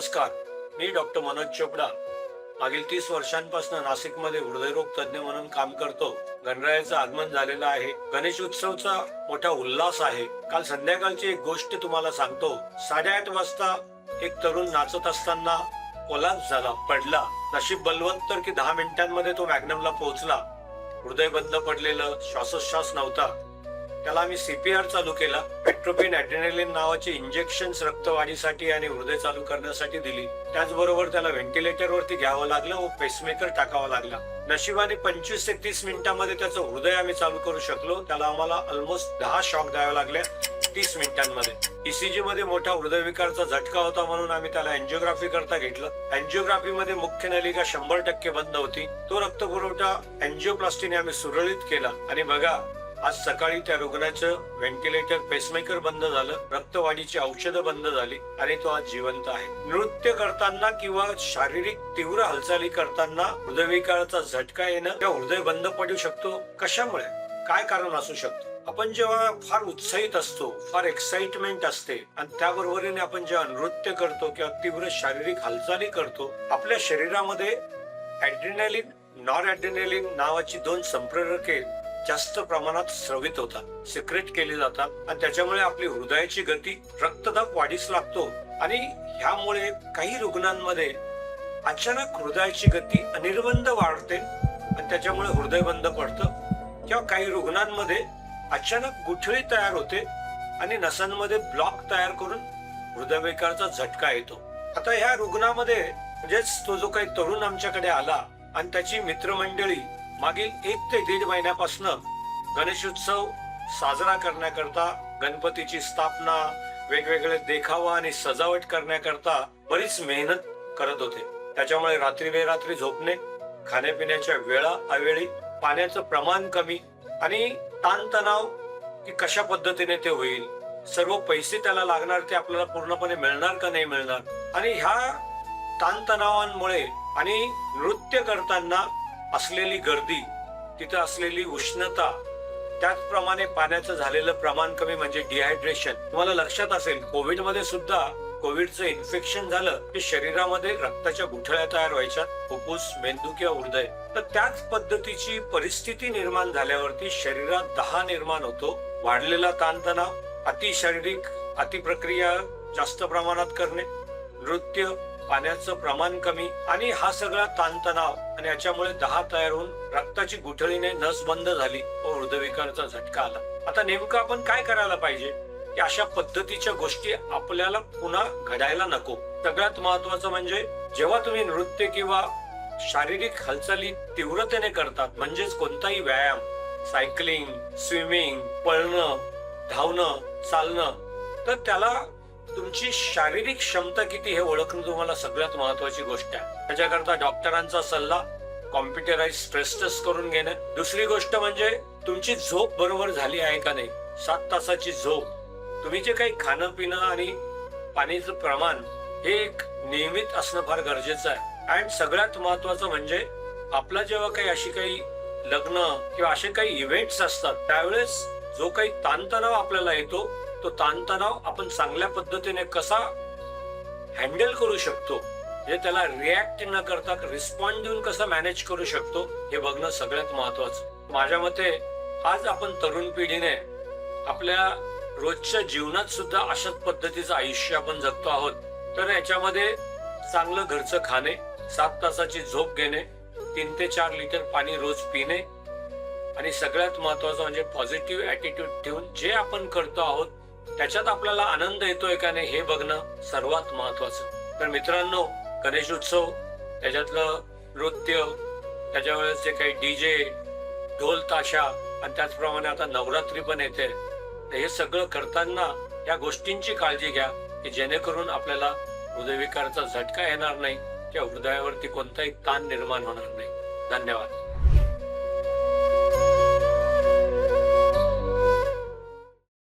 नमस्कार मी डॉक्टर मनोज चोपडा. मागील तीस वर्षांपासून नाशिकमध्ये हृदयरोग तज्ज्ञ म्हणून काम करतो. गणरायाचं आगमन झालेलं आहे. गणेश उत्सवचा मोठा उल्हास आहे. काल संध्याकाळची एक गोष्ट तुम्हाला सांगतो. साडेआठ वाजता एक तरुण नाचत असताना कोलाप्स झाला पडला. नशीब बलवंत तर की दहा मिनिटांमध्ये तो मॅग्नमला पोहोचला. हृदय बंद पडलेलं श्वासोच्छ्वास नव्हता. त्याला आम्ही सीपीआर चालू केला. पेट्रोपिन ऍड्रेनालिन नावाची इंजेक्शन रक्तवाढीसाठी आणि हृदय चालू करण्यासाठी दिली. त्याचबरोबर त्याला व्हेंटिलेटर वरती घ्यावं लागलं व पेसमेकर टाकावा लागला. नशिबाने पंचवीस ते तीस मिनिटांमध्ये त्याचं हृदय आम्ही चालू करू शकलो. त्याला आम्हाला ऑलमोस्ट दहा शॉक द्यावे लागले तीस मिनिटांमध्ये. ईसीजी मध्ये मोठा हृदयविकारचा झटका होता म्हणून आम्ही त्याला अँजिओग्राफी करता घेतलं. अँजिओग्राफी मध्ये मुख्य नलिका शंभर टक्के बंद होती. तो रक्तपुरवठा अँजिओप्लास्टीने आम्ही सुरळीत केला. आणि बघा आज सकाळी त्या रुग्णाचं व्हेंटिलेटर पेसमेकर बंद झालं रक्तवाढीची औषधं बंद झाली. आणि तो आज जिवंत आहे. नृत्य करताना किंवा शारीरिक तीव्र हालचाली करताना हृदयविकाराचा झटका येणं किंवा हृदय बंद पडू शकतो कशामुळे? काय कारण असू शकतं? आपण जेव्हा फार उत्साहित असतो फार एक्साइटमेंट असते आणि त्याबरोबरीने आपण जेव्हा नृत्य करतो किंवा तीव्र शारीरिक हालचाली करतो आपल्या शरीरामध्ये ऍड्रिनॅलिन नॉर ऍड्रिनॅलिन नावाची दोन संप्रेरके जास्त प्रमाणात स्रवित होतात सिक्रेट केले जातात आणि त्याच्यामुळे आपली हृदयाची गती रक्तदाब वाढीस लागतो. आणि ह्यामुळे काही रुग्णांमध्ये अचानक हृदयाची गती अनिर्बंध वाढते आणि त्याच्यामुळे हृदय बंद पडतं. किंवा काही रुग्णांमध्ये अचानक गुठळी तयार होते आणि नसांमध्ये ब्लॉक तयार करून हृदयविकाराचा झटका येतो. आता ह्या रुग्णामध्ये म्हणजेच तो जो काही तरुण आमच्याकडे आला आणि त्याची मित्रमंडळी मागील एक ते दीड महिन्यापासून गणेशोत्सव साजरा करण्याकरता गणपतीची स्थापना वेगवेगळे देखावा आणि सजावट करण्याकरता बरीच मेहनत करत होते. त्याच्यामुळे रात्री बेरात्री झोपणे खाण्यापिण्याच्या वेळा अवेळी पाण्याचं प्रमाण कमी आणि ताणतणाव की कशा पद्धतीने ते होईल सर्व पैसे त्याला लागणार ते आपल्याला पूर्णपणे मिळणार का नाही मिळणार आणि ह्या ताणतणावांमुळे आणि नृत्य करताना असलेली गर्दी तिथं असलेली उष्णता त्याचप्रमाणे पाण्याचं झालेलं प्रमाण कमी म्हणजे डिहायड्रेशन तुम्हाला लक्षात असेल कोविडमध्ये सुद्धा कोविडचं इन्फेक्शन झालं की शरीरामध्ये रक्ताच्या गुठळ्या तयार व्हायच्या फुफ्फुस मेंदू किंवा हृदय. तर त्याच पद्धतीची परिस्थिती निर्माण झाल्यावरती शरीरात दहा निर्माण होतो. वाढलेला ताणतणाव अति शारीरिक अति प्रक्रिया जास्त प्रमाणात करणे नृत्य पाण्याचं प्रमाण कमी आणि हा सगळा ताणतणाव आणि याच्यामुळे दहा तयार होऊन रक्ताची गुठळीने नस बंद झाली. व हृदयविकाराचा झटका आला. आता नेमकं आपण काय करायला पाहिजे? की अशा पद्धतीच्या गोष्टी आपल्याला पुन्हा घडायला नको. सगळ्यात महत्वाचं म्हणजे जेव्हा तुम्ही नृत्य किंवा शारीरिक हालचाली तीव्रतेने करतात म्हणजेच कोणताही व्यायाम सायकलिंग स्विमिंग पळणं धावणं चालणं तर त्याला तुमची शारीरिक क्षमता किती हे ओळखणं तुम्हाला सगळ्यात महत्वाची गोष्ट आहे. त्याच्याकरता डॉक्टरांचा सल्ला कॉम्प्युटराइज स्ट्रेस टेस्ट करून घेणं. दुसरी गोष्ट म्हणजे तुमची झोप बरोबर झाली आहे का नाही? सात तासाची झोप. तुम्ही जे काही खाणं पिणं आणि पाण्याचं प्रमाण हे एक नियमित असणं फार गरजेचं आहे. आणि सगळ्यात महत्वाचं म्हणजे आपला जेव्हा काही अशी काही लग्न किंवा असे काही इव्हेंट्स असतात त्यावेळेस जो काही ताणतणाव आपल्याला येतो तो ताणतणाव आपण चांगल्या पद्धतीने कसा हँडल करू शकतो हे त्याला रिॲक्ट न करता रिस्पॉन्ड देऊन कसं मॅनेज करू शकतो हे बघणं सगळ्यात महत्वाचं. माझ्या मते आज आपण तरुण पिढीने आपल्या रोजच्या जीवनात सुद्धा अशाच पद्धतीचं आयुष्य आपण जगतो आहोत. तर याच्यामध्ये चांगलं घरचं खाणे सात तासाची झोप घेणे तीन ते चार लिटर पाणी रोज पिणे आणि सगळ्यात महत्वाचं म्हणजे पॉझिटिव्ह ऍटिट्यूड ठेवून जे आपण करतो आहोत त्याच्यात आपल्याला आनंद येतोय का नाही हे बघणं सर्वात महत्वाचं. तर मित्रांनो गणेश उत्सव त्याच्यातलं नृत्य त्याच्या वेळेस जे काही डीजे ढोल ताशा आणि त्याचप्रमाणे आता नवरात्री पण येते. हे सगळं करताना या गोष्टींची काळजी घ्या की जेणेकरून आपल्याला हृदयविकाराचा झटका येणार नाही किंवा हृदयावरती कोणताही ताण निर्माण होणार नाही. धन्यवाद.